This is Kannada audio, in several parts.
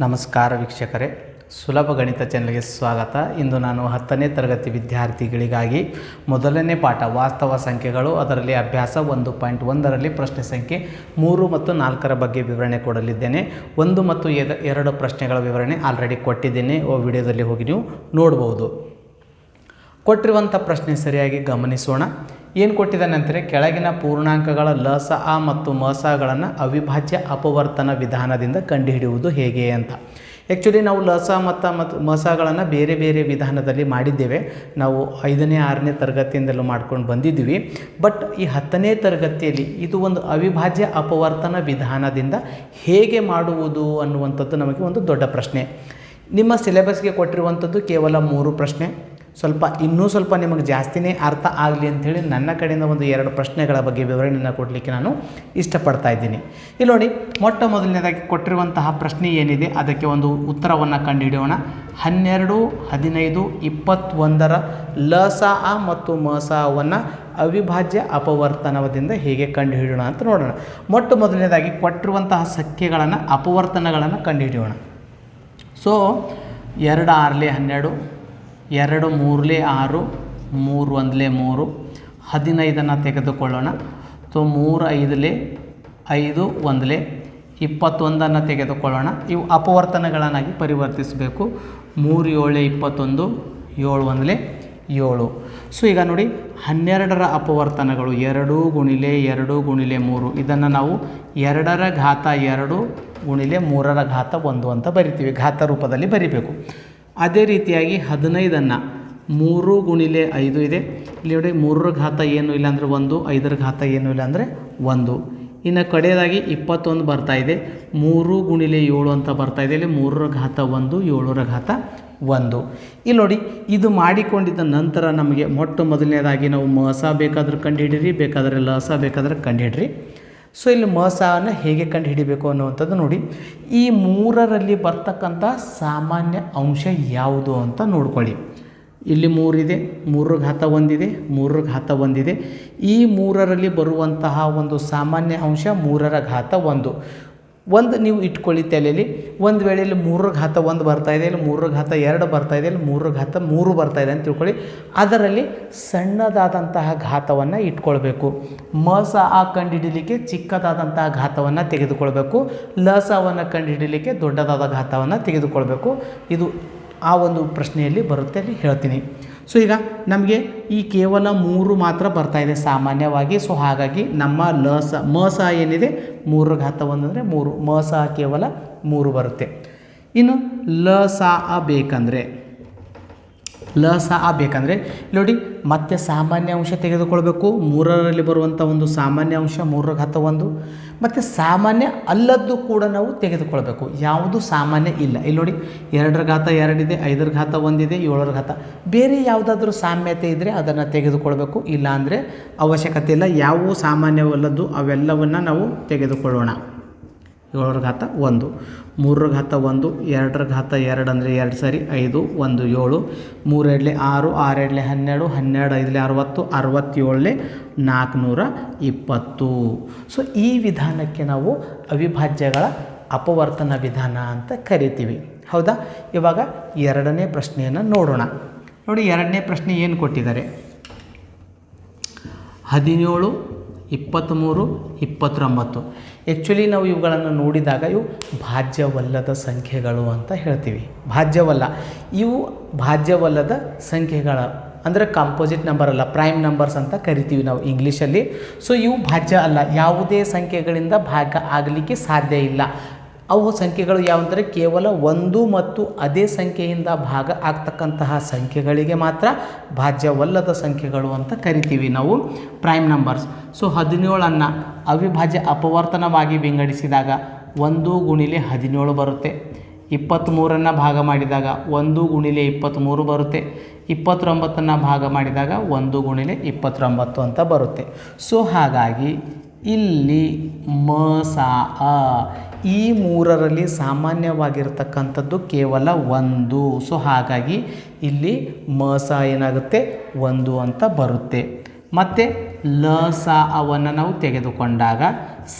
ನಮಸ್ಕಾರ ವೀಕ್ಷಕರೇ. ಸುಲಭ ಗಣಿತ ಚಾನಲ್ಗೆ ಸ್ವಾಗತ. ಇಂದು ನಾನು ಹತ್ತನೇ ತರಗತಿ ವಿದ್ಯಾರ್ಥಿಗಳಿಗಾಗಿ ಮೊದಲನೇ ಪಾಠ, ವಾಸ್ತವ ಸಂಖ್ಯೆಗಳು, ಅದರಲ್ಲಿ ಅಭ್ಯಾಸ ಒಂದು ಪಾಯಿಂಟ್ ಒಂದರಲ್ಲಿ ಪ್ರಶ್ನೆ ಸಂಖ್ಯೆ ಮೂರು ಮತ್ತು ನಾಲ್ಕರ ಬಗ್ಗೆ ವಿವರಣೆ ಕೊಡಲಿದ್ದೇನೆ. ಒಂದು ಮತ್ತು ಎರಡು ಪ್ರಶ್ನೆಗಳ ವಿವರಣೆ ಆಲ್ರೆಡಿ ಕೊಟ್ಟಿದ್ದೇನೆ. ವಿಡಿಯೋದಲ್ಲಿ ಹೋಗಿ ನೀವು ನೋಡ್ಬೋದು. ಕೊಟ್ಟಿರುವಂಥ ಪ್ರಶ್ನೆ ಸರಿಯಾಗಿ ಗಮನಿಸೋಣ. ಏನು ಕೊಟ್ಟಿದ್ದಾನೆ ಅಂದರೆ ಕೆಳಗಿನ ಪೂರ್ಣಾಂಕಗಳ ಲಸ, ಆ ಮತ್ತು ಮಸಗಳನ್ನು ಅವಿಭಾಜ್ಯ ಅಪವರ್ತನ ವಿಧಾನದಿಂದ ಕಂಡುಹಿಡಿಯುವುದು ಹೇಗೆ ಅಂತ. ಆ್ಯಕ್ಚುಲಿ ನಾವು ಲಸ ಮತ್ತು ಮತ್ತು ಮಸಗಳನ್ನು ಬೇರೆ ಬೇರೆ ವಿಧಾನದಲ್ಲಿ ಮಾಡಿದ್ದೇವೆ. ನಾವು ಐದನೇ, ಆರನೇ ತರಗತಿಯಿಂದಲೂ ಮಾಡ್ಕೊಂಡು ಬಂದಿದ್ದೀವಿ. ಬಟ್ ಈ ಹತ್ತನೇ ತರಗತಿಯಲ್ಲಿ ಇದು ಒಂದು ಅವಿಭಾಜ್ಯ ಅಪವರ್ತನ ವಿಧಾನದಿಂದ ಹೇಗೆ ಮಾಡುವುದು ಅನ್ನುವಂಥದ್ದು ನಮಗೆ ಒಂದು ದೊಡ್ಡ ಪ್ರಶ್ನೆ. ನಿಮ್ಮ ಸಿಲೆಬಸ್ಗೆ ಕೊಟ್ಟಿರುವಂಥದ್ದು ಕೇವಲ ಮೂರು ಪ್ರಶ್ನೆ. ಸ್ವಲ್ಪ ಇನ್ನೂ ಸ್ವಲ್ಪ ನಿಮಗೆ ಜಾಸ್ತಿನೇ ಅರ್ಥ ಆಗಲಿ ಅಂಥೇಳಿ ನನ್ನ ಕಡೆಯಿಂದ ಒಂದು ಎರಡು ಪ್ರಶ್ನೆಗಳ ಬಗ್ಗೆ ವಿವರಣೆಯನ್ನು ಕೊಡಲಿಕ್ಕೆ ನಾನು ಇಷ್ಟಪಡ್ತಾ ಇದ್ದೀನಿ. ಇಲ್ಲಿ ನೋಡಿ, ಮೊಟ್ಟ ಮೊದಲನೇದಾಗಿ ಕೊಟ್ಟಿರುವಂತಹ ಪ್ರಶ್ನೆ ಏನಿದೆ? ಅದಕ್ಕೆ ಒಂದು ಉತ್ತರವನ್ನು ಕಂಡುಹಿಡಿಯೋಣ. ಹನ್ನೆರಡು, ಹದಿನೈದು, ಇಪ್ಪತ್ತೊಂದರ ಲಸ ಆ ಮತ್ತು ಮಸವನ್ನು ಅವಿಭಾಜ್ಯ ಅಪವರ್ತನದಿಂದ ಹೇಗೆ ಕಂಡುಹಿಡಿಯೋಣ ಅಂತ ನೋಡೋಣ. ಮೊಟ್ಟ ಮೊದಲನೇದಾಗಿ ಕೊಟ್ಟಿರುವಂತಹ ಸಂಖ್ಯೆಗಳನ್ನು, ಅಪವರ್ತನಗಳನ್ನು ಕಂಡುಹಿಡಿಯೋಣ. ಸೊ ಎರಡು ಆರಲಿ ಹನ್ನೆರಡು ಎರಡು ಮೂರಲೆ ಆರು, ಮೂರು ಒಂದಲೇ ಮೂರು, ಹದಿನೈದನ್ನು ತೆಗೆದುಕೊಳ್ಳೋಣ. ಸೊ, ಮೂರು ಐದಲೆ ಐದು ಒಂದಲೇ ಇಪ್ಪತ್ತೊಂದನ್ನು ತೆಗೆದುಕೊಳ್ಳೋಣ. ಇವು ಅಪವರ್ತನಗಳನ್ನಾಗಿ ಪರಿವರ್ತಿಸಬೇಕು. ಮೂರು ಏಳು ಇಪ್ಪತ್ತೊಂದು, ಏಳು ಒಂದಲೇ ಏಳು. ಸೊ, ಈಗ ನೋಡಿ, ಹನ್ನೆರಡರ ಅಪವರ್ತನಗಳು ಎರಡು ಗುಣಿಲೆ ಎರಡು ಗುಣಿಲೆ ಮೂರು. ಇದನ್ನು ನಾವು ಎರಡರ ಘಾತ ಎರಡು ಗುಣಿಲೆ ಮೂರರ ಘಾತ ಒಂದು ಅಂತ ಬರಿತೀವಿ. ಘಾತ ರೂಪದಲ್ಲಿ ಬರಿಬೇಕು. ಅದೇ ರೀತಿಯಾಗಿ ಹದಿನೈದನ್ನು ಮೂರು ಗುಣಿಲೆ ಐದು ಇದೆ. ಇಲ್ಲಿ ನೋಡಿ ಮೂರರ ಘಾತ ಏನು ಇಲ್ಲ ಅಂದರೆ ಒಂದು, ಐದರ ಘಾತ ಏನು ಇಲ್ಲ ಅಂದರೆ ಒಂದು. ಇನ್ನು ಕಡೆಯದಾಗಿ ಇಪ್ಪತ್ತೊಂದು ಬರ್ತಾ ಇದೆ. ಮೂರು ಗುಣಿಲೆ ಏಳು ಅಂತ ಬರ್ತಾ ಇದೆ. ಇಲ್ಲಿ ಮೂರರ ಘಾತ ಒಂದು, ಏಳರ ಘಾತ ಒಂದು. ಇಲ್ಲಿ ನೋಡಿ, ಇದು ಮಾಡಿಕೊಂಡಿದ್ದ ನಂತರ ನಮಗೆ ಮೊಟ್ಟ ಮೊದಲನೇದಾಗಿ ನಾವು ಮಸ ಬೇಕಾದ್ರೆ ಕಂಡುಹಿಡಿರಿ ಬೇಕಾದರೆ ಲಸ ಬೇಕಾದರೆ ಕಂಡುಹಿಡ್ರಿ ಸೊ ಇಲ್ಲಿ ಮಸಾನ ಹೇಗೆ ಕಂಡು ಹಿಡಿಬೇಕು ಅನ್ನುವಂಥದ್ದು ನೋಡಿ. ಈ ಮೂರರಲ್ಲಿ ಬರ್ತಕ್ಕಂಥ ಸಾಮಾನ್ಯ ಅಂಶ ಯಾವುದು ಅಂತ ನೋಡ್ಕೊಳ್ಳಿ. ಇಲ್ಲಿ ಮೂರಿದೆ, ಮೂರರ ಘಾತ ಒಂದಿದೆ, ಮೂರರ ಘಾತ ಒಂದಿದೆ. ಈ ಮೂರರಲ್ಲಿ ಬರುವಂತಹ ಒಂದು ಸಾಮಾನ್ಯ ಅಂಶ ಮೂರರ ಘಾತ ಒಂದು. ಒಂದು ನೀವು ಇಟ್ಕೊಳ್ಳಿ ತಲೆಯಲ್ಲಿ ಒಂದು ವೇಳೆ ಇಲ್ಲಿ ಮೂರರ ಘಾತ ಒಂದು ಬರ್ತಾ ಇದೆ, ಇಲ್ಲಿ ಮೂರರ ಘಾತ ಎರಡು ಬರ್ತಾ ಇದೆ, ಇಲ್ಲಿ ಮೂರರ ಘಾತ ಮೂರು ಬರ್ತಾ ಇದೆ ಅಂತ ತಿಳ್ಕೊಳ್ಳಿ. ಅದರಲ್ಲಿ ಸಣ್ಣದಾದಂತಹ ಘಾತವನ್ನು ಇಟ್ಕೊಳ್ಬೇಕು. ಮಸ ಆ ಕಂಡುಹಿಡಿಯಲಿಕ್ಕೆ ಚಿಕ್ಕದಾದಂತಹ ಘಾತವನ್ನು ತೆಗೆದುಕೊಳ್ಬೇಕು. ಲಸವನ್ನು ಕಂಡುಹಿಡಿಯಲಿಕ್ಕೆ ದೊಡ್ಡದಾದ ಘಾತವನ್ನು ತೆಗೆದುಕೊಳ್ಬೇಕು. ಇದು ಆ ಒಂದು ಪ್ರಶ್ನೆಯಲ್ಲಿ ಬರುತ್ತೆ ಅಲ್ಲಿ ಹೇಳ್ತೀನಿ. ಸೊ ಈಗ ನಮಗೆ ಈ ಕೇವಲ ಮೂರು ಮಾತ್ರ ಬರ್ತಾ ಇದೆ ಸಾಮಾನ್ಯವಾಗಿ. ಸೊ ಹಾಗಾಗಿ ನಮ್ಮ ಲಸ, ಮಸ ಏನಿದೆ? ಮೂರರ ಘಾತ ಒಂದಂದರೆ ಮೂರು. ಮಸ ಕೇವಲ ಮೂರು ಬರುತ್ತೆ. ಇನ್ನು ಲಸ ಅ ಬೇಕಂದರೆ ಲಸ ಆ ಬೇಕಂದರೆ, ನೋಡಿ, ಮತ್ತೆ ಸಾಮಾನ್ಯ ಅಂಶ ತೆಗೆದುಕೊಳ್ಬೇಕು. ಮೂರರಲ್ಲಿ ಬರುವಂಥ ಒಂದು ಸಾಮಾನ್ಯ ಅಂಶ, ಮೂರರ ಘಾತ ಒಂದು. ಮತ್ತು ಸಾಮಾನ್ಯ ಅಲ್ಲದ್ದು ಕೂಡ ನಾವು ತೆಗೆದುಕೊಳ್ಬೇಕು. ಯಾವುದು ಸಾಮಾನ್ಯ ಇಲ್ಲ. ಇಲ್ಲಿ ನೋಡಿ, ಎರಡರ ಘಾತ ಎರಡಿದೆ, ಐದರ ಘಾತ ಒಂದಿದೆ, ಏಳರ ಘಾತ. ಬೇರೆ ಯಾವುದಾದ್ರೂ ಸಾಮ್ಯತೆ ಇದ್ದರೆ ಅದನ್ನು ತೆಗೆದುಕೊಳ್ಬೇಕು. ಇಲ್ಲಾಂದರೆ ಅವಶ್ಯಕತೆ ಇಲ್ಲ. ಯಾವುವು ಸಾಮಾನ್ಯವಲ್ಲದ್ದು, ಅವೆಲ್ಲವನ್ನು ನಾವು ತೆಗೆದುಕೊಳ್ಳೋಣ. ಏಳರ ಘಾತ ಒಂದು. ಮೂರರ ಘಾತ ಒಂದು ಎರಡರ ಘಾತ ಎರಡು ಅಂದರೆ ಎರಡು ಸರಿ ಐದು, ಒಂದು ಏಳು. ಮೂರೆರಡ್ಲೆ ಆರು ಆರೆರಡ್ಲೆ ಹನ್ನೆರಡು ಹನ್ನೆರಡು ಐದಲೆ ಅರವತ್ತು, ಅರವತ್ತೇಳಲೆ ನಾಲ್ಕುನೂರ ಇಪ್ಪತ್ತು. ಸೊ ಈ ವಿಧಾನಕ್ಕೆ ನಾವು ಅವಿಭಾಜ್ಯಗಳ ಅಪವರ್ತನ ವಿಧಾನ ಅಂತ ಕರಿತೀವಿ. ಹೌದಾ? ಇವಾಗ ಎರಡನೇ ಪ್ರಶ್ನೆಯನ್ನು ನೋಡೋಣ. ನೋಡಿ, ಎರಡನೇ ಪ್ರಶ್ನೆ ಏನು ಕೊಟ್ಟಿದ್ದಾರೆ? ಹದಿನೇಳು ಇಪ್ಪತ್ತ್ಮೂರು ಇಪ್ಪತ್ತೊಂಬತ್ತು. ಆ್ಯಕ್ಚುಲಿ ನಾವು ಇವುಗಳನ್ನು ನೋಡಿದಾಗ ಇವು ಭಾಜ್ಯವಲ್ಲದ ಸಂಖ್ಯೆಗಳು ಅಂತ ಹೇಳ್ತೀವಿ. ಭಾಜ್ಯವಲ್ಲ. ಇವು ಭಾಜ್ಯವಲ್ಲದ ಸಂಖ್ಯೆಗಳ, ಅಂದರೆ ಕಾಂಪೋಸಿಟ್ ನಂಬರ್ ಅಲ್ಲ ಪ್ರೈಮ್ ನಂಬರ್ಸ್ ಅಂತ ಕರಿತೀವಿ ನಾವು ಇಂಗ್ಲೀಷಲ್ಲಿ ಸೊ ಇವು ಭಾಜ್ಯ ಅಲ್ಲ. ಯಾವುದೇ ಸಂಖ್ಯೆಗಳಿಂದ ಭಾಗ ಆಗಲಿಕ್ಕೆ ಸಾಧ್ಯ ಇಲ್ಲ. ಅವು ಸಂಖ್ಯೆಗಳು ಯಾವಂದರೆ ಕೇವಲ ಒಂದು ಮತ್ತು ಅದೇ ಸಂಖ್ಯೆಯಿಂದ ಭಾಗ ಆಗ್ತಕ್ಕಂತಹ ಸಂಖ್ಯೆಗಳಿಗೆ ಮಾತ್ರ ಭಾಜ್ಯವಲ್ಲದ ಸಂಖ್ಯೆಗಳು ಅಂತ ಕರಿತೀವಿ ನಾವು ಪ್ರೈಮ್ ನಂಬರ್ಸ್ ಸೊ ಹದಿನೇಳನ್ನು ಅವಿಭಾಜ್ಯ ಅಪವರ್ತನವಾಗಿ ವಿಂಗಡಿಸಿದಾಗ ಒಂದು ಗುಣಿಲೆ ಹದಿನೇಳು ಬರುತ್ತೆ. ಇಪ್ಪತ್ತ್ಮೂರನ್ನು ಭಾಗ ಮಾಡಿದಾಗ ಒಂದು ಗುಣಿಲೆ ಇಪ್ಪತ್ತ್ಮೂರು ಬರುತ್ತೆ. ಇಪ್ಪತ್ತೊಂಬತ್ತನ್ನು ಭಾಗ ಮಾಡಿದಾಗ ಒಂದು ಗುಣಿಲೆ ಇಪ್ಪತ್ತೊಂಬತ್ತು ಅಂತ ಬರುತ್ತೆ. ಸೊ ಹಾಗಾಗಿ ಇಲ್ಲಿ ಮ, ಸಾ, ಅ ಈ ಮೂರರಲ್ಲಿ ಸಾಮಾನ್ಯವಾಗಿರ್ತಕ್ಕಂಥದ್ದು ಕೇವಲ ಒಂದು. ಸೊ ಹಾಗಾಗಿ ಇಲ್ಲಿ ಮಸ ಏನಾಗುತ್ತೆ? ಒಂದು ಅಂತ ಬರುತ್ತೆ. ಮತ್ತು ಲ ಸ ಅವನ್ನು ನಾವು ತೆಗೆದುಕೊಂಡಾಗ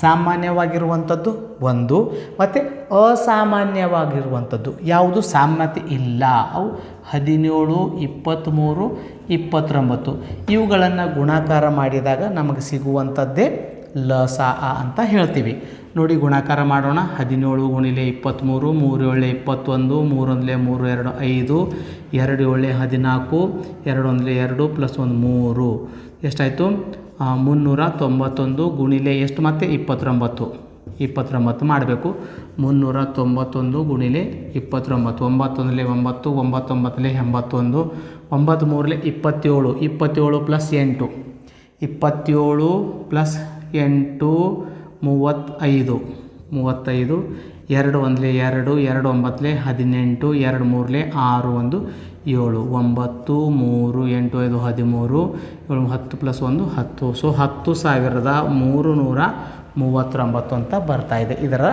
ಸಾಮಾನ್ಯವಾಗಿರುವಂಥದ್ದು ಒಂದು. ಮತ್ತು ಅಸಾಮಾನ್ಯವಾಗಿರುವಂಥದ್ದು ಯಾವುದು? ಸಾಮ್ಯತೆ ಇಲ್ಲ. ಅವು ಹದಿನೇಳು, ಇಪ್ಪತ್ತ್ಮೂರು, ಇಪ್ಪತ್ತೊಂಬತ್ತು. ಇವುಗಳನ್ನು ಗುಣಾಕಾರ ಮಾಡಿದಾಗ ನಮಗೆ ಸಿಗುವಂಥದ್ದೇ ಲ ಸ ಅಂತ ಹೇಳ್ತೀವಿ. ನೋಡಿ ಗುಣಾಕಾರ ಮಾಡೋಣ. ಹದಿನೇಳು ಗುಣಿಲೆ ಇಪ್ಪತ್ತ್ಮೂರು ಮೂರು ಏಳೆ ಇಪ್ಪತ್ತೊಂದು ಮೂರೊಂದಲೆ ಮೂರು ಎರಡು ಐದು, ಎರಡು ಏಳೆ ಹದಿನಾಲ್ಕು ಎರಡೊಂದಲೆ ಎರಡು ಪ್ಲಸ್ ಒಂದು ಮೂರು. ಎಷ್ಟಾಯಿತು? ಮುನ್ನೂರ ತೊಂಬತ್ತೊಂದು ಗುಣಿಲೆ ಎಷ್ಟು ಮತ್ತೆ? ಇಪ್ಪತ್ತೊಂಬತ್ತು. ಇಪ್ಪತ್ತೊಂಬತ್ತು ಮಾಡಬೇಕು. ಮುನ್ನೂರ ತೊಂಬತ್ತೊಂದು ಗುಣಿಲೆ ಇಪ್ಪತ್ತೊಂಬತ್ತು. ಒಂಬತ್ತೊಂದಲೆ ಒಂಬತ್ತು, ಒಂಬತ್ತೊಂಬತ್ತಲೆ ಎಂಬತ್ತೊಂದು ಒಂಬತ್ತು ಮೂರಲೆ ಇಪ್ಪತ್ತೇಳು. ಇಪ್ಪತ್ತೇಳು ಪ್ಲಸ್ ಎಂಟು. ಇಪ್ಪತ್ತೇಳು ಪ್ಲಸ್ ಎಂಟು ಮೂವತ್ತೈದು ಮೂವತ್ತೈದು, ಎರಡು ಒಂದಲೆ ಎರಡು ಎರಡು ಒಂಬತ್ತಲೆ ಹದಿನೆಂಟು, ಎರಡು ಮೂರಲೆ, ಆರು ಒಂದು, ಏಳು, ಒಂಬತ್ತು, ಮೂರು, ಎಂಟು, ಐದು, ಹದಿಮೂರು, ಏಳು, ಹತ್ತು ಪ್ಲಸ್ ಒಂದು, ಹತ್ತು. ಸೊ ಹತ್ತು ಸಾವಿರದ ಮೂರು ನೂರ ಮೂವತ್ತೊಂಬತ್ತು ಅಂತ ಬರ್ತಾ ಇದೆ. ಇದರ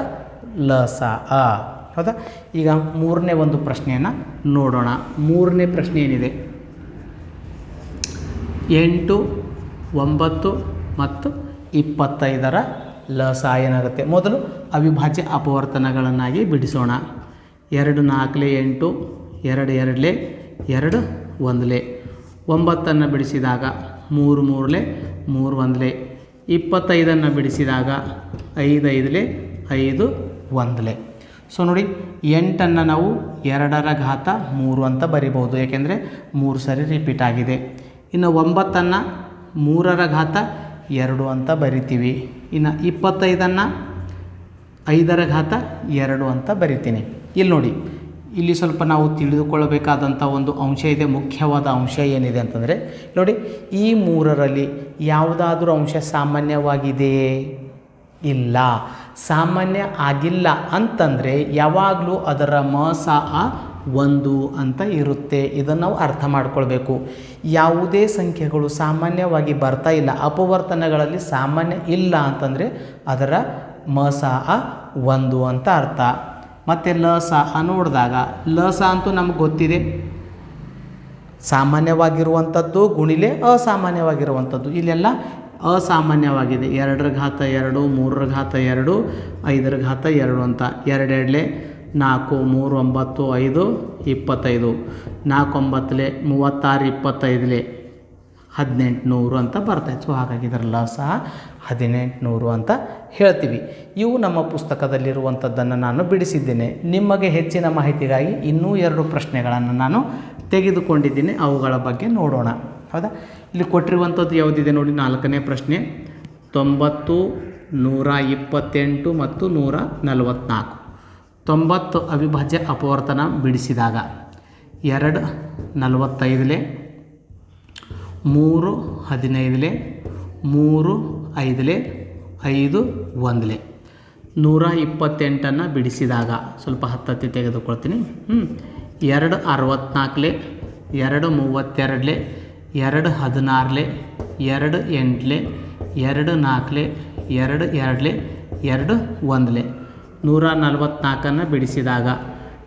ಲಸ, ಅ. ಹೌದಾ? ಈಗ ಮೂರನೇ ಒಂದು ಪ್ರಶ್ನೆಯನ್ನು ನೋಡೋಣ. ಮೂರನೇ ಪ್ರಶ್ನೆ ಏನಿದೆ? ಎಂಟು, ಒಂಬತ್ತು ಮತ್ತು ಇಪ್ಪತ್ತೈದರ ಲಸ ಏನಾಗುತ್ತೆ ಮೊದಲು ಅವಿಭಾಜ್ಯ ಅಪವರ್ತನಗಳನ್ನಾಗಿ ಬಿಡಿಸೋಣ. ಎರಡು ನಾಲ್ಕಲೆ, ಎಂಟು, ಎರಡು ಎರಡಲೆ, ಎರಡು ಒಂದಲೆ. ಒಂಬತ್ತನ್ನು ಬಿಡಿಸಿದಾಗ ಮೂರು ಮೂರಲೆ, ಮೂರು ಒಂದಲೆ. ಇಪ್ಪತ್ತೈದನ್ನು ಬಿಡಿಸಿದಾಗ ಐದು ಐದಲೆ, ಐದು ಒಂದಲೆ. ಸೊ ನೋಡಿ, ಎಂಟನ್ನು ನಾವು ಎರಡರ ಘಾತ ಮೂರು ಅಂತ ಬರಿಬೋದು. ಏಕೆಂದರೆ ಮೂರು ಸರಿ ರಿಪೀಟ್ ಆಗಿದೆ. ಇನ್ನು ಒಂಬತ್ತನ್ನು ಮೂರರ ಘಾತ ಎರಡು ಅಂತ ಬರಿತೀವಿ. ಇನ್ನು ಇಪ್ಪತ್ತೈದನ್ನು ಐದರ ಘಾತ ಎರಡು ಅಂತ ಬರಿತೀನಿ. ಇಲ್ಲಿ ನೋಡಿ, ಇಲ್ಲಿ ಸ್ವಲ್ಪ ನಾವು ತಿಳಿದುಕೊಳ್ಳಬೇಕಾದಂಥ ಒಂದು ಅಂಶ ಇದೆ, ಮುಖ್ಯವಾದ ಅಂಶ ಏನಿದೆ ಅಂತಂದರೆ, ನೋಡಿ, ಈ ಮೂರರಲ್ಲಿ ಯಾವುದಾದ್ರೂ ಅಂಶ ಸಾಮಾನ್ಯವಾಗಿದೆಯೇ? ಇಲ್ಲ. ಸಾಮಾನ್ಯ ಆಗಿಲ್ಲ ಅಂತಂದರೆ ಯಾವಾಗಲೂ ಅದರ ಮ ಸ ಅ ಒಂದು ಅಂತ ಇರುತ್ತೆ. ಇದನ್ನು ನಾವು ಅರ್ಥ ಮಾಡ್ಕೊಳ್ಬೇಕು. ಯಾವುದೇ ಸಂಖ್ಯೆಗಳು ಸಾಮಾನ್ಯವಾಗಿ ಬರ್ತಾ ಇಲ್ಲ. ಅಪವರ್ತನಗಳಲ್ಲಿ ಸಾಮಾನ್ಯ ಇಲ್ಲ ಅಂತಂದರೆ ಅದರ ಮ, ಸ ಒಂದು ಅಂತ ಅರ್ಥ. ಮತ್ತು ಲ ನೋಡಿದಾಗ, ಲ, ಸ ಅಂತೂ ನಮ್ಗೆ ಗೊತ್ತಿದೆ. ಸಾಮಾನ್ಯವಾಗಿರುವಂಥದ್ದು ಗುಣಿಲೆ ಅಸಾಮಾನ್ಯವಾಗಿರುವಂಥದ್ದು. ಇಲ್ಲೆಲ್ಲ ಅಸಾಮಾನ್ಯವಾಗಿದೆ. ಎರಡರ ಘಾತ ಎರಡು, ಮೂರರ ಘಾತ ಎರಡು, ಐದರ ಘಾತ ಎರಡು ಅಂತ. ಎರಡೆರಡಲೆ ನಾಲ್ಕು, ಮೂರು, ಒಂಬತ್ತು, ಐದು, ಇಪ್ಪತ್ತೈದು. ನಾಲ್ಕು, ಒಂಬತ್ತಲೆ, ಮೂವತ್ತಾರು, ಇಪ್ಪತ್ತೈದಲೆ. ಹದಿನೆಂಟುನೂರು ಅಂತ ಬರ್ತಾಯಿತ್ತು ಹಾಗಾಗಿ ಇದರಲ್ಲ ಸಹ ಹದಿನೆಂಟುನೂರು ಅಂತ ಹೇಳ್ತೀವಿ. ಇವು ನಮ್ಮ ಪುಸ್ತಕದಲ್ಲಿರುವಂಥದ್ದನ್ನು ನಾನು ಬಿಡಿಸಿದ್ದೇನೆ. ನಿಮಗೆ ಹೆಚ್ಚಿನ ಮಾಹಿತಿಗಾಗಿ ಇನ್ನೂ ಎರಡು ಪ್ರಶ್ನೆಗಳನ್ನು ನಾನು ತೆಗೆದುಕೊಂಡಿದ್ದೀನಿ. ಅವುಗಳ ಬಗ್ಗೆ ನೋಡೋಣ. ಹೌದಾ? ಇಲ್ಲಿ ಕೊಟ್ಟಿರುವಂಥದ್ದು ಯಾವುದಿದೆ ನೋಡಿ? ನಾಲ್ಕನೇ ಪ್ರಶ್ನೆ. ತೊಂಬತ್ತು, ನೂರ ಇಪ್ಪತ್ತೆಂಟು ಮತ್ತು ನೂರ ನಲವತ್ತ್ನಾಲ್ಕು. ತೊಂಬತ್ತು ಅವಿಭಾಜ್ಯ ಅಪವರ್ತನ ಬಿಡಿಸಿದಾಗ ಎರಡು ನಲವತ್ತೈದಲೆ, ಮೂರು ಹದಿನೈದಲೆ, ಮೂರು ಐದಲೆ, ಐದು ಒಂದಲೆ. ನೂರ ಇಪ್ಪತ್ತೆಂಟನ್ನು ಬಿಡಿಸಿದಾಗ ಸ್ವಲ್ಪ ಹತ್ತತ್ತಿ ತೆಗೆದುಕೊಳ್ತೀನಿ. ಹ್ಞೂ, ಎರಡು ಅರವತ್ನಾಲ್ಕಲೆ, ಎರಡು ಮೂವತ್ತೆರಡಲೆ, ಎರಡು ಹದಿನಾರಲೆ, ಎರಡು ಎಂಟಲೆ, ಎರಡು ನಾಲ್ಕಲೆ, ಎರಡು ಎರಡಲೆ, ಎರಡು ಒಂದಲೆ. ನೂರ ನಲವತ್ತ್ನಾಲ್ಕನ್ನು ಬಿಡಿಸಿದಾಗ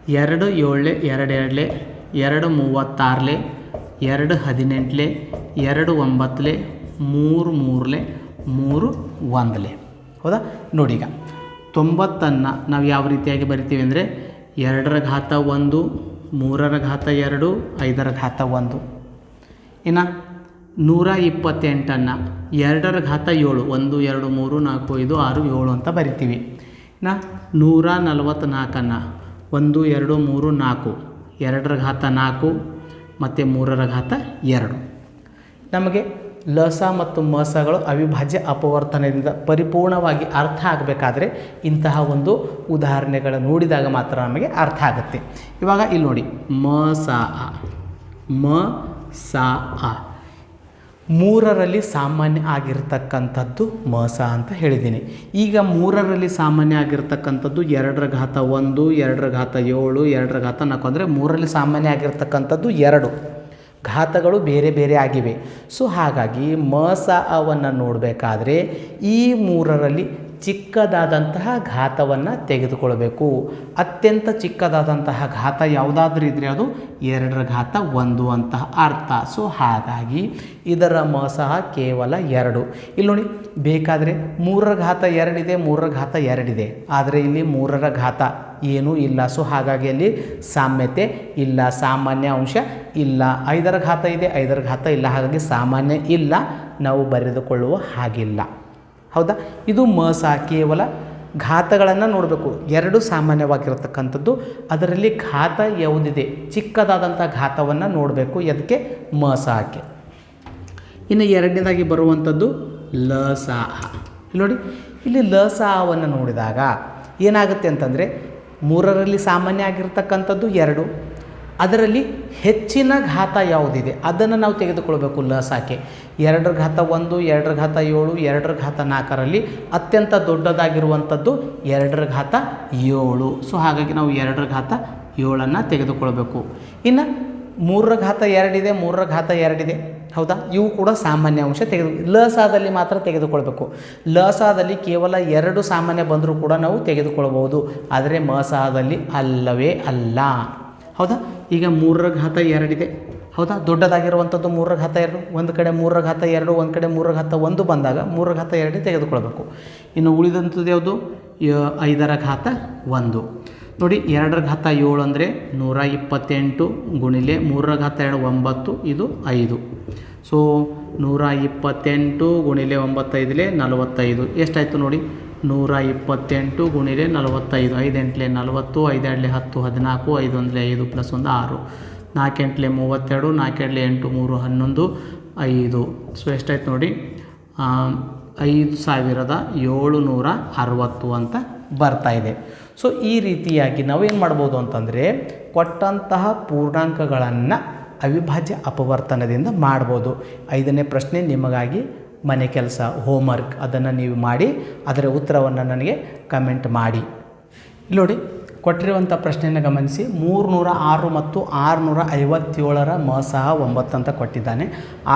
ಎರಡು ಏಳಲೆ ಎರಡು ಎರಡಲೆ, ಎರಡು ಮೂವತ್ತಾರಲೆ, ಎರಡು ಹದಿನೆಂಟಲೆ, ಎರಡು ಒಂಬತ್ತಲೆ, ಮೂರು ಮೂರಲೆ, ಮೂರು ಒಂದಲೆ. ಹೌದಾ? ನೋಡಿ ಈಗ ತೊಂಬತ್ತನ್ನು ನಾವು ಯಾವ ರೀತಿಯಾಗಿ ಬರಿತೀವಿ ಅಂದರೆ ಎರಡರ ಘಾತ ಒಂದು, ಮೂರರ ಘಾತ ಎರಡು, ಐದರ ಘಾತ ಒಂದು. ಇನ್ನು ನೂರ ಇಪ್ಪತ್ತೆಂಟನ್ನು ಎರಡರ ಘಾತ ಏಳು, ಒಂದು, ಎರಡು, ಮೂರು, ನಾಲ್ಕು, ಐದು, ಆರು, ಏಳು ಅಂತ ಬರಿತೀವಿ. ಇನ್ನು ನೂರ ನಲವತ್ತ್ನಾಲ್ಕನ್ನು ಒಂದು, ಎರಡು, ಮೂರು, ನಾಲ್ಕು. ಎರಡರ ಘಾತ ನಾಲ್ಕು ಮತ್ತು ಮೂರರ ಘಾತ ಎರಡು. ನಮಗೆ ಲಸ ಮತ್ತು ಮಸಗಳು ಅವಿಭಾಜ್ಯ ಅಪವರ್ತನದಿಂದ ಪರಿಪೂರ್ಣವಾಗಿ ಅರ್ಥ ಆಗಬೇಕಾದ್ರೆ ಇಂತಹ ಒಂದು ಉದಾಹರಣೆಗಳು ನೋಡಿದಾಗ ಮಾತ್ರ ನಮಗೆ ಅರ್ಥ ಆಗುತ್ತೆ. ಇವಾಗ ಇಲ್ಲಿ ನೋಡಿ. ಮ, ಸ, ಅ. ಮ, ಸ, ಅ. ಮೂರರಲ್ಲಿ ಸಾಮಾನ್ಯ ಆಗಿರ್ತಕ್ಕಂಥದ್ದು ಮಸ ಅಂತ ಹೇಳಿದ್ದೀನಿ. ಈಗ ಮೂರರಲ್ಲಿ ಸಾಮಾನ್ಯ ಆಗಿರ್ತಕ್ಕಂಥದ್ದು ಎರಡರ ಘಾತ ಒಂದು, ಎರಡರ ಘಾತ ಏಳು, ಎರಡರ ಘಾತ ನಾಲ್ಕು ಅಂದರೆ ಮೂರರಲ್ಲಿ ಸಾಮಾನ್ಯ ಆಗಿರ್ತಕ್ಕಂಥದ್ದು ಎರಡು. ಘಾತಗಳು ಬೇರೆ ಬೇರೆ ಆಗಿವೆ. ಸೊ ಹಾಗಾಗಿ ಮಸ ಅವನ್ನು ನೋಡಬೇಕಾದ್ರೆ ಈ ಮೂರರಲ್ಲಿ ಚಿಕ್ಕದಾದಂತಹ ಘಾತವನ್ನು ತೆಗೆದುಕೊಳ್ಬೇಕು. ಅತ್ಯಂತ ಚಿಕ್ಕದಾದಂತಹ ಘಾತ ಯಾವುದಾದ್ರೂ ಇದ್ದರೆ ಅದು ಎರಡರ ಘಾತ ಒಂದು ಅಂತಹ ಅರ್ಥ. ಸೊ ಹಾಗಾಗಿ ಇದರ ಮ ಸಹ ಕೇವಲ ಎರಡು. ಇಲ್ಲಿ ನೋಡಿ, ಬೇಕಾದರೆ ಮೂರರ ಘಾತ ಎರಡಿದೆ, ಮೂರರ ಘಾತ ಎರಡಿದೆ. ಆದರೆ ಇಲ್ಲಿ ಮೂರರ ಘಾತ ಏನೂ ಇಲ್ಲ. ಸೊ ಹಾಗಾಗಿ ಅಲ್ಲಿ ಸಾಮ್ಯತೆ ಇಲ್ಲ, ಸಾಮಾನ್ಯ ಅಂಶ ಇಲ್ಲ. ಐದರ ಘಾತ ಇದೆ, ಐದರ ಘಾತ ಇಲ್ಲ. ಹಾಗಾಗಿ ಸಾಮಾನ್ಯ ಇಲ್ಲ. ನಾವು ಬರೆದುಕೊಳ್ಳುವ ಹಾಗಿಲ್ಲ. ಹೌದಾ? ಇದು ಮ ಸಹ ಕೇವಲ ಘಾತಗಳನ್ನು ನೋಡಬೇಕು. ಎರಡು ಸಾಮಾನ್ಯವಾಗಿರತಕ್ಕಂಥದ್ದು. ಅದರಲ್ಲಿ ಘಾತ ಯಾವುದಿದೆ? ಚಿಕ್ಕದಾದಂಥ ಘಾತವನ್ನು ನೋಡಬೇಕು. ಅದಕ್ಕೆ ಮ ಸಹಕ್ಕೆ ಇನ್ನು ಎರಡನೇದಾಗಿ ಬರುವಂಥದ್ದು ಲ ಸಾ ಇಲ್ಲಿ ನೋಡಿ, ಇಲ್ಲಿ ಲ ಸಾ ಅವನ್ನು ನೋಡಿದಾಗ ಏನಾಗುತ್ತೆ ಅಂತಂದರೆ ಮೂರರಲ್ಲಿ ಸಾಮಾನ್ಯ ಆಗಿರ್ತಕ್ಕಂಥದ್ದು ಎರಡು ಅದರಲ್ಲಿ ಹೆಚ್ಚಿನ ಘಾತ ಯಾವುದಿದೆ? ಅದನ್ನು ನಾವು ತೆಗೆದುಕೊಳ್ಬೇಕು ಲಸಾಕೆ. ಎರಡರ ಘಾತ ಒಂದು, ಎರಡರ ಘಾತ ಏಳು, ಎರಡರ ಘಾತ ನಾಲ್ಕರಲ್ಲಿ ಅತ್ಯಂತ ದೊಡ್ಡದಾಗಿರುವಂಥದ್ದು ಎರಡರ ಘಾತ ಏಳು. ಸೊ, ಹಾಗಾಗಿ ನಾವು ಎರಡರ ಘಾತ ಏಳನ್ನು ತೆಗೆದುಕೊಳ್ಬೇಕು. ಇನ್ನು ಮೂರರ ಘಾತ ಎರಡಿದೆ, ಮೂರರ ಘಾತ ಎರಡಿದೆ. ಹೌದಾ? ಇವು ಕೂಡ ಸಾಮಾನ್ಯ ಅಂಶ ತೆಗೆದು, ಲಸಾದಲ್ಲಿ ಮಾತ್ರ ತೆಗೆದುಕೊಳ್ಬೇಕು. ಲಸಾದಲ್ಲಿ ಕೇವಲ ಎರಡು ಸಾಮಾನ್ಯ ಬಂದರೂ ಕೂಡ ನಾವು ತೆಗೆದುಕೊಳ್ಬೋದು. ಆದರೆ ಮಸಾದಲ್ಲಿ ಅಲ್ಲವೇ ಅಲ್ಲ. ಹೌದಾ? ಈಗ ಮೂರರ ಘಾತ ಎರಡಿದೆ ಹೌದಾ? ದೊಡ್ಡದಾಗಿರುವಂಥದ್ದು ಮೂರರ ಘಾತ ಎರಡು. ಒಂದು ಕಡೆ ಮೂರರ ಘಾತ ಎರಡು, ಒಂದು ಕಡೆ ಮೂರರ ಘಾತ ಒಂದು ಬಂದಾಗ ಮೂರರ ಘಾತ ಎರಡೇ ತೆಗೆದುಕೊಳ್ಬೇಕು ಇನ್ನು ಉಳಿದಂಥದ್ದು ಯಾವುದು? ಐದರ ಘಾತ ಒಂದು. ನೋಡಿ ಎರಡರ ಘಾತ ಏಳು ಅಂದರೆ ನೂರ ಇಪ್ಪತ್ತೆಂಟು ಗುಣಿಲೆ ಮೂರರ ಘಾತ ಎರಡು ಒಂಬತ್ತು, ಇದು ಐದು. ಸೊ ನೂರ ಇಪ್ಪತ್ತೆಂಟು ಗುಣಿಲೆ ಒಂಬತ್ತೈದಲೆ ನಲವತ್ತೈದು. ಎಷ್ಟಾಯಿತು ನೋಡಿ? ನೂರ ಇಪ್ಪತ್ತೆಂಟು ಗುಣಿಲೆ ನಲವತ್ತೈದು, ಐದೆಂಟ್ಲೆ ನಲವತ್ತು ಐದೆರಡಲೆ ಹತ್ತು, ಹದಿನಾಲ್ಕು ಐದು ಒಂದ್ಲೆ ಐದು ಪ್ಲಸ್ ಒಂದು ಆರು. ನಾಲ್ಕೆಂಟ್ಲೆ ಮೂವತ್ತೆರಡು, ನಾಲ್ಕೆಂಟ್ಲೆ ಎಂಟು, ಮೂರು, ಹನ್ನೊಂದು, ಐದು. ಸೊ ಎಷ್ಟಾಯ್ತು ನೋಡಿ? ಐದು ಸಾವಿರದ ಏಳುನೂರ ಅರವತ್ತು ಅಂತ ಬರ್ತಾ ಇದೆ. ಸೊ ಈ ರೀತಿಯಾಗಿ ನಾವೇನು ಮಾಡ್ಬೋದು ಅಂತಂದರೆ ಕೊಟ್ಟಂತಹ ಪೂರ್ಣಾಂಕಗಳನ್ನು ಅವಿಭಾಜ್ಯ ಅಪವರ್ತನದಿಂದ ಮಾಡ್ಬೋದು. ಐದನೇ ಪ್ರಶ್ನೆ ನಿಮಗಾಗಿ ಮನೆ ಕೆಲಸ ಹೋಮ್ವರ್ಕ್ ಅದನ್ನು ನೀವು ಮಾಡಿ, ಅದರ ಉತ್ತರವನ್ನು ನನಗೆ ಕಮೆಂಟ್ ಮಾಡಿ. ನೋಡಿ ಕೊಟ್ಟಿರುವಂಥ ಪ್ರಶ್ನೆಯನ್ನು ಗಮನಿಸಿ. ಮೂರುನೂರ ಆರು ಮತ್ತು ಆರುನೂರ ಐವತ್ತೇಳರ ಮ ಒಂಬತ್ತು ಅಂತ ಕೊಟ್ಟಿದ್ದಾನೆ.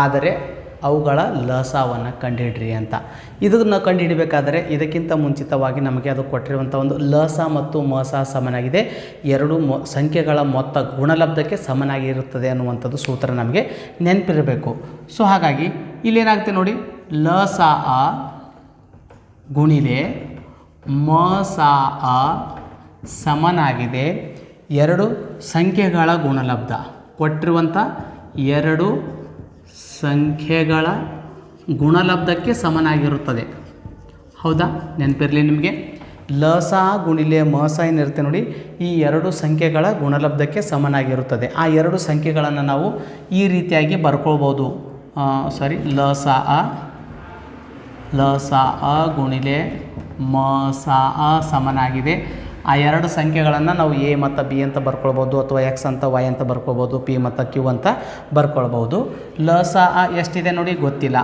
ಆದರೆ ಅವುಗಳ ಲಸವನ್ನು ಕಂಡುಹಿಡ್ರಿ ಅಂತ. ಇದನ್ನು ಕಂಡುಹಿಡಬೇಕಾದರೆ ಇದಕ್ಕಿಂತ ಮುಂಚಿತವಾಗಿ ನಮಗೆ ಅದು ಕೊಟ್ಟಿರುವಂಥ ಒಂದು ಲಸ ಮತ್ತು ಮಸ ಸಮನಾಗಿದೆ. ಎರಡು ಮೊ, ಸಂಖ್ಯೆಗಳ ಮೊತ್ತ ಗುಣಲಬ್ಧಕ್ಕೆ ಸಮನಾಗಿರುತ್ತದೆ ಅನ್ನುವಂಥದ್ದು ಸೂತ್ರ ನಮಗೆ ನೆನಪಿರಬೇಕು. ಸೊ ಹಾಗಾಗಿ ಇಲ್ಲೇನಾಗುತ್ತೆ ನೋಡಿ ಅ ಗುಣಿಲೆ ಮ ಸಾ ಅ ಸಮನಾಗಿದೆ. ಎರಡು ಸಂಖ್ಯೆಗಳ ಗುಣಲಬ್ಧ. ಕೊಟ್ಟಿರುವಂಥ ಎರಡು ಸಂಖ್ಯೆಗಳ ಗುಣಲಬ್ಧಕ್ಕೆ ಸಮನಾಗಿರುತ್ತದೆ. ಹೌದಾ? ನೆನಪಿರಲಿ ನಿಮಗೆ? ಲಸ ಗುಣಿಲೆ ಮಸ ಏನಿರುತ್ತೆ ನೋಡಿ, ಈ ಎರಡು ಸಂಖ್ಯೆಗಳ ಗುಣಲಬ್ಧಕ್ಕೆ ಸಮನಾಗಿರುತ್ತದೆ. ಆ ಎರಡು ಸಂಖ್ಯೆಗಳನ್ನು ನಾವು ಈ ರೀತಿಯಾಗಿ ಬರ್ಕೊಳ್ಬೋದು. ಸಾರಿ ಲಸ ಲ, ಸ, ಅ ಗುಣಿಲೆ ಮ, ಸ, ಅ ಸಮನಾಗಿದೆ. ಆ ಎರಡು ಸಂಖ್ಯೆಗಳನ್ನು ನಾವು ಎ ಮತ್ತು ಬಿ ಅಂತ ಬರ್ಕೊಳ್ಬೋದು ಅಥವಾ ಎಕ್ಸ್ ಅಂತ ವೈ ಅಂತ ಬರ್ಕೊಳ್ಬೋದು, ಪಿ ಮತ್ತು ಕ್ಯೂ ಅಂತ ಬರ್ಕೊಳ್ಬೋದು. ಲ, ಸ, ಅ ಎಷ್ಟಿದೆ ನೋಡಿ ಗೊತ್ತಿಲ್ಲ.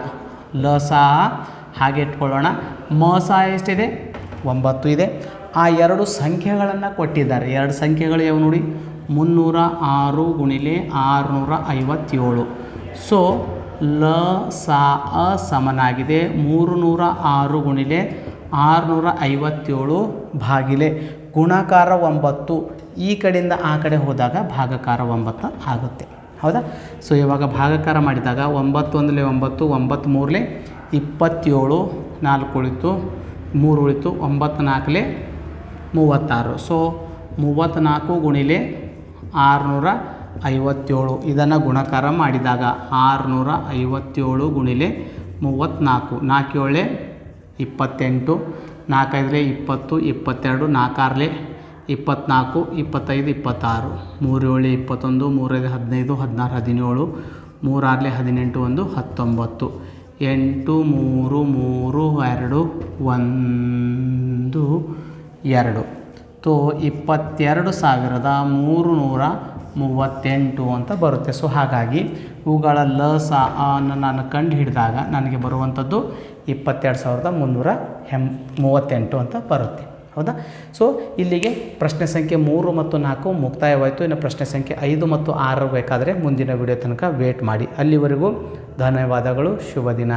ಲ, ಸ, ಅ ಹಾಗೆ ಇಟ್ಕೊಳ್ಳೋಣ. ಮ, ಸ ಎಷ್ಟಿದೆ? ಒಂಬತ್ತು ಇದೆ. ಆ ಎರಡು ಸಂಖ್ಯೆಗಳನ್ನು ಕೊಟ್ಟಿದ್ದಾರೆ. ಎರಡು ಸಂಖ್ಯೆಗಳು ಯಾವ ನೋಡಿ? ಮುನ್ನೂರ ಆರು ಗುಣಿಲೆ ಆರುನೂರ ಐವತ್ತೇಳು. ಸೊ ಲ, ಸಾ, ಅ ಸಮನಾಗಿದೆ. ಮೂರು ನೂರ ಆರು ಗುಣಿಲೆ ಆರುನೂರ ಐವತ್ತೇಳು ಭಾಗಿಲೆ. ಗುಣಾಕಾರ ಒಂಬತ್ತು. ಈ ಕಡೆಯಿಂದ ಆ ಕಡೆ ಹೋದಾಗ ಭಾಗಕಾರ ಒಂಬತ್ತು ಆಗುತ್ತೆ. ಹೌದಾ? ಸೊ ಇವಾಗ ಭಾಗಕಾರ ಮಾಡಿದಾಗ ಒಂಬತ್ತು ಒಂದಲೇ ಒಂಬತ್ತು ಒಂಬತ್ತು ಮೂರಲೆ ಇಪ್ಪತ್ತೇಳು, ನಾಲ್ಕು ಉಳಿತು, ಮೂರು ಉಳಿತು, ಒಂಬತ್ತು ನಾಲ್ಕಲೆ ಮೂವತ್ತಾರು. ಸೊ ಮೂವತ್ತ್ನಾಲ್ಕು ಗುಣಿಲೆ ಆರುನೂರ ಐವತ್ತೇಳು. ಇದನ್ನು ಗುಣಕಾರ ಮಾಡಿದಾಗ ಆರುನೂರ ಐವತ್ತೇಳು ಗುಣಿಲೆ ಮೂವತ್ತ್ನಾಲ್ಕು ನಾಲ್ಕೇಳೆ ಇಪ್ಪತ್ತೆಂಟು. ನಾಲ್ಕೈದಲೆ ಇಪ್ಪತ್ತು, ಇಪ್ಪತ್ತೆರಡು. ನಾಲ್ಕಾರಲೆ ಇಪ್ಪತ್ತ್ನಾಲ್ಕು ಇಪ್ಪತ್ತೈದು, ಇಪ್ಪತ್ತಾರು. ಮೂರು ಏಳು ಇಪ್ಪತ್ತೊಂದು, ಮೂರೈದು ಹದಿನೈದು, ಹದಿನಾರು ಹದಿನೇಳು. ಮೂರಾರಲೆ ಹದಿನೆಂಟು, ಒಂದು ಹತ್ತೊಂಬತ್ತು. ಎಂಟು, ಮೂರು ಮೂರು, ಎರಡು, ಒಂದು, ಎರಡು. ತೋ, ಇಪ್ಪತ್ತೆರಡು ಸಾವಿರದ ಮೂರು ನೂರ ಮೂವತ್ತೆಂಟು ಅಂತ ಬರುತ್ತೆ. ಸೊ ಹಾಗಾಗಿ ಇವುಗಳ ಲ ಸ ಅನ್ನು ನಾನು ಕಂಡು ಹಿಡಿದಾಗ ನನಗೆ ಬರುವಂಥದ್ದು ಇಪ್ಪತ್ತೆರಡು ಸಾವಿರದ ಮುನ್ನೂರ ಹೆಮ್ ಮೂವತ್ತೆಂಟು ಅಂತ ಬರುತ್ತೆ. ಹೌದಾ? ಸೊ ಇಲ್ಲಿಗೆ ಪ್ರಶ್ನೆ ಸಂಖ್ಯೆ ಮೂರು ಮತ್ತು ನಾಲ್ಕು ಮುಕ್ತಾಯವಾಯಿತು. ಇನ್ನು ಪ್ರಶ್ನೆ ಸಂಖ್ಯೆ ಐದು ಮತ್ತು ಆರು ಬೇಕಾದರೆ ಮುಂದಿನ ವಿಡಿಯೋ ತನಕ ವೇಟ್ ಮಾಡಿ. ಅಲ್ಲಿವರೆಗೂ ಧನ್ಯವಾದಗಳು. ಶುಭ ದಿನ.